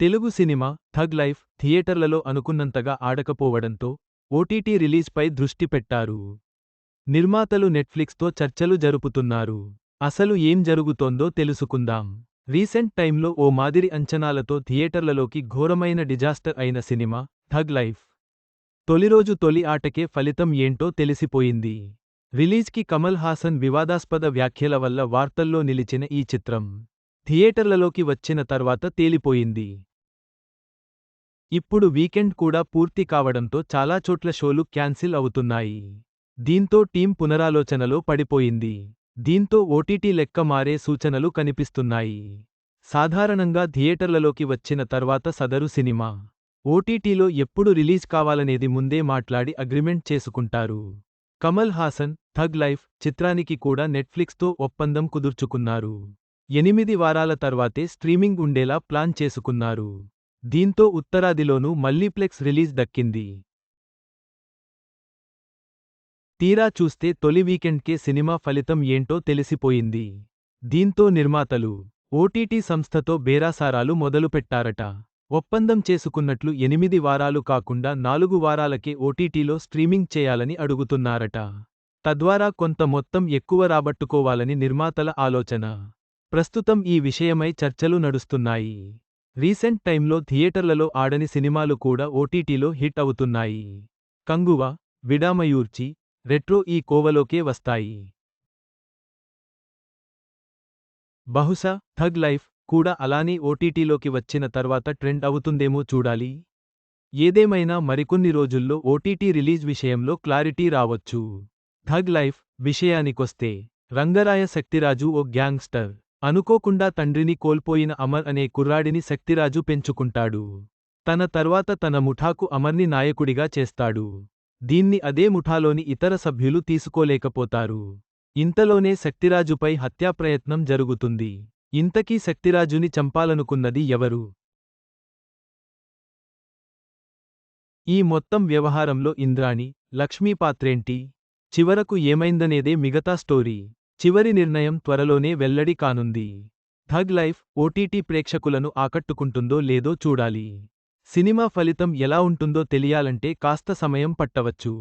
Telugu cinema tug life థియేటర్లలో అనుకున్నంతగా ఆడకపోవడంతో OTT రిలీజ్పై దృష్టి పెట్టారు. నిర్మాతలు నెట్ఫ్లిక్స్తో చర్చలు జరుపుతున్నారు. అసలు ఏం జరుగుతోందో తెలుసుకుందాం. రీసెంట్ టైంలో ఓ మాదిరి అంచనాలతో థియేటర్లలోకి ఘోరమైన డిజాస్టర్ అయిన సినిమా థగ్ లైఫ్. తొలిరోజు తొలి ఆటకే ఫలితం ఏంటో తెలిసిపోయింది. రిలీజ్కి కమల్ హాసన్ వివాదాస్పద వ్యాఖ్యల వల్ల వార్తల్లో నిలిచిన ఈ చిత్రం థియేటర్లలోకి వచ్చిన తర్వాత తేలిపోయింది. ఇప్పుడు వీకెండ్ కూడా పూర్తి కావడంతో చాలా చోట్ల షోలు క్యాన్సిల్ అవుతున్నాయి. దీంతో టీం పునరాలోచనలో పడిపోయింది. దీంతో ఓటీటీ లెక్క మారే సూచనలు కనిపిస్తున్నాయి. సాధారణంగా థియేటర్లలోకి వచ్చిన తర్వాత సదరు సినిమా. ఓటీటీలో ఎప్పుడు రిలీజ్ కావాలనేది ముందే మాట్లాడి అగ్రిమెంట్ చేసుకుంటారు. కమల్ హాసన్ థగ్ లైఫ్ చిత్రానికి కూడా నెట్ఫ్లిక్స్తో ఒప్పందం కుదుర్చుకున్నారు. ఎనిమిది వారాల తర్వాతే స్ట్రీమింగ్ ఉండేలా ప్లాన్ చేసుకున్నారు. దీంతో ఉత్తరాదిలోనూ మల్లీప్లెక్స్ రిలీజ్ దక్కింది. తీరా చూస్తే తొలి వీకెండ్కే సినిమా ఫలితం ఏంటో తెలిసిపోయింది. దీంతో నిర్మాతలు ఓటీటీ సంస్థతో బేరాసారాలు మొదలుపెట్టారట. ఒప్పందం చేసుకున్నట్లు ఎనిమిది వారాలు కాకుండా నాలుగు వారాలకే ఓటీటీలో స్ట్రీమింగ్ చేయాలని అడుగుతున్నారట. తద్వారా కొంత మొత్తం ఎక్కువ రాబట్టుకోవాలని నిర్మాతల ఆలోచన. ప్రస్తుతం ఈ విషయమై చర్చలు నడుస్తున్నాయి. రీసెంట్ టైంలో థియేటర్లలో ఆడని సినిమాలు కూడా ఓటీటీలో హిట్ అవుతున్నాయి. కంగువ విడామయూర్చి రెట్రో ఈ కోవలోకే వస్తాయి. బహుశా థగ్ లైఫ్ కూడా అలానే ఓటీటీలోకి వచ్చిన తర్వాత ట్రెండ్ అవుతుందేమో చూడాలి. ఏదేమైనా మరికొన్ని రోజుల్లో ఓటీటీ రిలీజ్ విషయంలో క్లారిటీ రావచ్చు. థగ్ లైఫ్ విషయానికొస్తే రంగరాయ శక్తిరాజు ఓ గ్యాంగ్స్టర్. అనుకోకుండా తండ్రిని కోల్పోయిన అమర్ అనే కుర్రాడిని శక్తిరాజు పెంచుకుంటాడు. తన తర్వాత తన ముఠాకు అమర్ని నాయకుడిగా చేస్తాడు. దీన్ని అదే ముఠాలోని ఇతర సభ్యులు తీసుకోలేకపోతారు. ఇంతలోనే శక్తిరాజుపై హత్యాప్రయత్నం జరుగుతుంది. ఇంతకీ శక్తిరాజుని చంపాలనుకున్నది ఎవరు? ఈ మొత్తం వ్యవహారంలో ఇంద్రాణి లక్ష్మీపాత్రేంటి? చివరకు ఏమైందనేదే మిగతా స్టోరీ. చివరి నిర్ణయం త్వరలోనే వెల్లడి కానుంది. థగ్ లైఫ్ ఓటీటీ ప్రేక్షకులను ఆకట్టుకుంటుందో లేదో చూడాలి. సినిమా ఫలితం ఎలా ఉంటుందో తెలియాలంటే కాస్త సమయం పట్టవచ్చు.